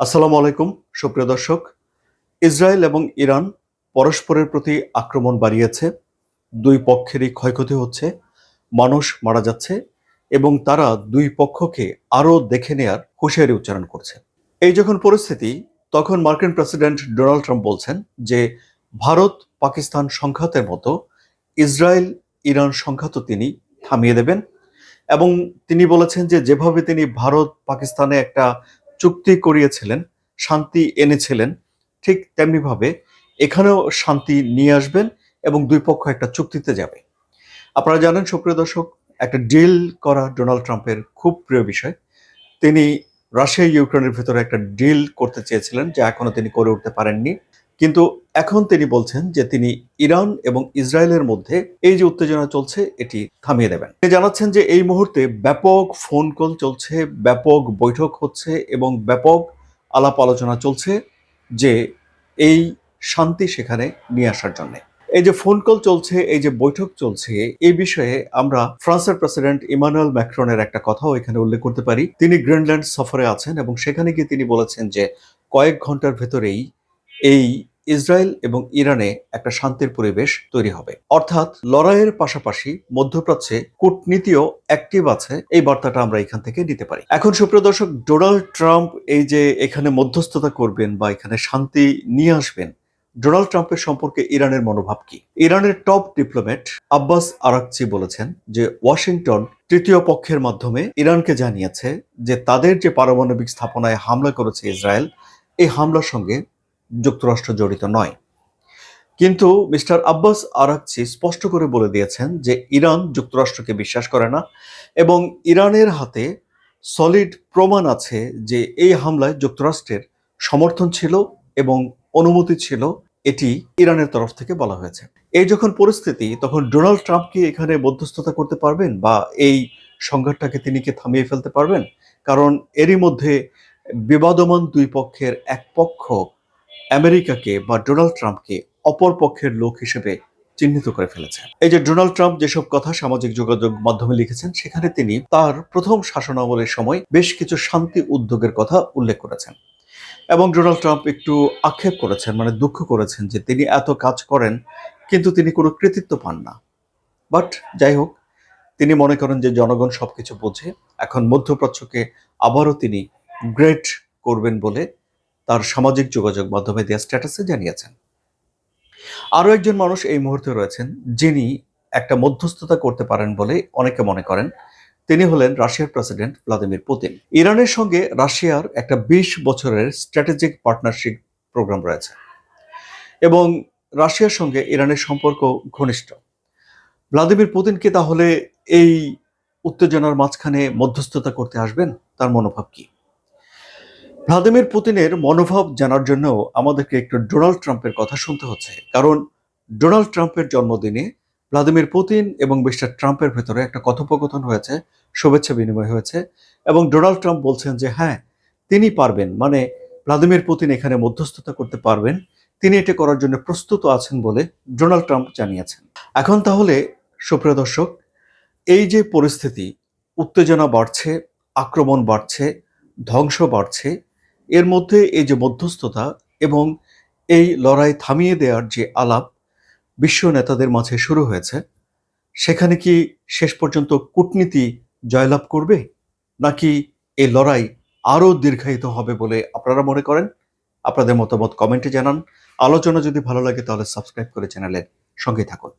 আসসালামু আলাইকুম, সুপ্রিয় দর্শক। ইসরায়েল এবং ইরান পরস্পরের প্রতি আক্রমণ বাড়িয়েছে। দুই পক্ষেরই ক্ষয়ক্ষতি হচ্ছে, মানুষ মারা যাচ্ছে এবং তারা দুই পক্ষকে আরও দেখে নেয়ার হুঁশিয়ারি উচ্চারণ করছে। এই যখন পরিস্থিতি, তখন মার্কিন প্রেসিডেন্ট ডোনাল্ড ট্রাম্প বলছেন যে, ভারত পাকিস্তান সংঘাতের মতো, ইসরায়েল, ইরান সংঘাত তিনি থামিয়ে দেবেন। এবং তিনি বলেছেন যে, যেভাবে তিনি ভারত পাকিস্তানে একটা চুক্তি করিয়েছিলেন, শান্তি এনেছিলেন, ঠিক তেমনিভাবে এখানেও শান্তি নিয়ে আসবেন এবং দুই পক্ষ একটা চুক্তিতে যাবে। আপনারা জানেন, সুপ্রিয় দর্শক, একটা ডিল করা ডোনাল্ড ট্রাম্পের খুব প্রিয় বিষয়। তিনি রাশিয়া, ইউক্রেনের ভিতরে একটা ডিল করতে চেয়েছিলেন, যা এখনও তিনি করে উঠতে পারেননি। কিন্তু এখন তিনি বলছেন যে তিনি ইরান এবং ইসরায়েলের মধ্যে এই যে উত্তেজনা চলছে, এটি থামিয়ে দেবেন। তিনি জানাচ্ছেন যে এই মুহূর্তে ব্যাপক ফোন কল চলছে, ব্যাপক বৈঠক হচ্ছে এবং ব্যাপক আলাপ আলোচনা চলছে যে এই শান্তি সেখানে নিয়ে আসার জন্য। এই যে ফোন কল চলছে, এই যে বৈঠক চলছে, এই বিষয়ে আমরা ফ্রান্সের প্রেসিডেন্ট ইমানুয়েল ম্যাক্রনের একটা কথাও এখানে উল্লেখ করতে পারি। তিনি গ্রিনল্যান্ড সফরে আছেন এবং সেখানে গিয়ে তিনি বলেছেন যে কয়েক ঘণ্টার ভেতরেই এই ইসরায়েল এবং ইরানে একটা শান্তির পরিবেশ তৈরি হবে। অর্থাৎ লড়াইয়ের পাশাপাশি মধ্যপ্রাচ্যে কূটনীতিও অ্যাক্টিভ আছে। এই বার্তাটা আমরা এখান থেকে নিতে পারি। এখন সুপ্রিয় দর্শক, ডোনাল্ড ট্রাম্প এই যে এখানে মধ্যস্থতা করবেন বা এখানে শান্তি নিয়ে আসবেন, ডোনাল্ড ট্রাম্পের সম্পর্কে ইরানের মনোভাব কি? ইরানের টপ ডিপ্লোম্যাট আব্বাস আরাকচি বলেছেন যে ওয়াশিংটন তৃতীয় পক্ষের মাধ্যমে ইরানকে জানিয়েছে যে তাদের যে পারমাণবিক স্থাপনায় হামলা করেছে ইসরায়েল, এই হামলার সঙ্গে যুক্তরাষ্ট্র জড়িত নয়। কিন্তু মিস্টার আব্বাস আরাকচি স্পষ্ট করে বলে দিয়েছেন যে ইরান যুক্তরাষ্ট্রকে বিশ্বাস করে না এবং ইরানের হাতে সলিড প্রমাণ আছে যে এই হামলায় যুক্তরাষ্ট্রের সমর্থন ছিল এবং অনুমতি ছিল, এটি ইরানের তরফ থেকে বলা হয়েছে। এই যখন পরিস্থিতি, তখন ডোনাল্ড ট্রাম্প কি এখানে মধ্যস্থতা করতে পারবেন বা এই সংঘাতটাকে তিনি কি থামিয়ে ফেলতে পারবেন? কারণ এরই মধ্যে বিবাদমান দুই পক্ষের এক পক্ষ আমেরিকাকে বা ডোনাল্ড ট্রাম্পকে অপর পক্ষের লোক হিসেবে চিহ্নিত করে ফেলেছে এই যে ডোনাল্ড ট্রাম্প যেসব কথা সামাজিক যোগাযোগ মাধ্যমে লিখেছেন, সেখানে তিনি তার প্রথম শাসনামলের সময় বেশ কিছু শান্তি উদ্যোগের কথা উল্লেখ করেছেন। এবং ডোনাল্ড ট্রাম্প একটু আক্ষেপ করেছেন মানে দুঃখ করেছেন যে তিনি এত কাজ করেন, কিন্তু তিনি কোনো কৃতিত্ব পান না। বাট যাই হোক, তিনি মনে করেন যে জনগণ সবকিছু বোঝে। এখন মধ্যপ্রাচ্যকে আবারও তিনি গ্রেট করবেন বলে তার সামাজিক যোগাযোগ মাধ্যমে দেওয়া স্ট্যাটাসে জানিয়েছেন। আরও একজন মানুষ এই মুহূর্তে রয়েছেন, যিনি একটা মধ্যস্থতা করতে পারেন বলে অনেকে মনে করেন। তিনি হলেন রাশিয়ার প্রেসিডেন্ট ভ্লাদিমির পুতিন। ইরানের সঙ্গে রাশিয়ার একটা বিশ বছরের স্ট্র্যাটেজিক পার্টনারশিপ প্রোগ্রাম রয়েছে এবং রাশিয়ার সঙ্গে ইরানের সম্পর্ক ঘনিষ্ঠ। ভ্লাদিমির পুতিন কি তাহলে এই উত্তেজনার মাঝখানে মধ্যস্থতা করতে আসবেন? তার মনোভাব কি? ভ্লাদিমির পুতিনের মনোভাব জানার জন্য আমাদেরকে একটু ডোনাল্ড ট্রাম্পের কথা শুনতে হচ্ছে। কারণ ডোনাল্ড ট্রাম্পের জন্মদিনে ভ্লাদিমির পুতিন এবং মিস্টার ট্রাম্পের ভেতরে একটা কথোপকথন হয়েছে, শুভেচ্ছা বিনিময় হয়েছে এবং ডোনাল্ড ট্রাম্প বলছেন যে হ্যাঁ তিনি পারবেন। মানে ভ্লাদিমির পুতিন এখানে মধ্যস্থতা করতে পারবেন। তিনি এটা করার জন্য প্রস্তুত আছেন বলে ডোনাল্ড ট্রাম্প জানিয়েছেন। এখন তাহলে, সুপ্রিয় দর্শক, এই যে পরিস্থিতি, উত্তেজনা বাড়ছে, আক্রমণ বাড়ছে, ধ্বংস বাড়ছে এর মধ্যে এই যে মধ্যস্থতা এবং এই লড়াই থামিয়ে দেওয়ার যে আলাপ বিশ্ব নেতাদের মাঝে শুরু হয়েছে, সেখানে কি শেষ পর্যন্ত কূটনীতি জয়লাভ করবে? নাকি এই লড়াই আরও দীর্ঘায়িত হবে বলে আপনারা মনে করেন? আপনাদের মতামত কমেন্টে জানান। আলোচনা যদি ভালো লাগে তাহলে সাবস্ক্রাইব করে চ্যানেলের সঙ্গে থাকুন।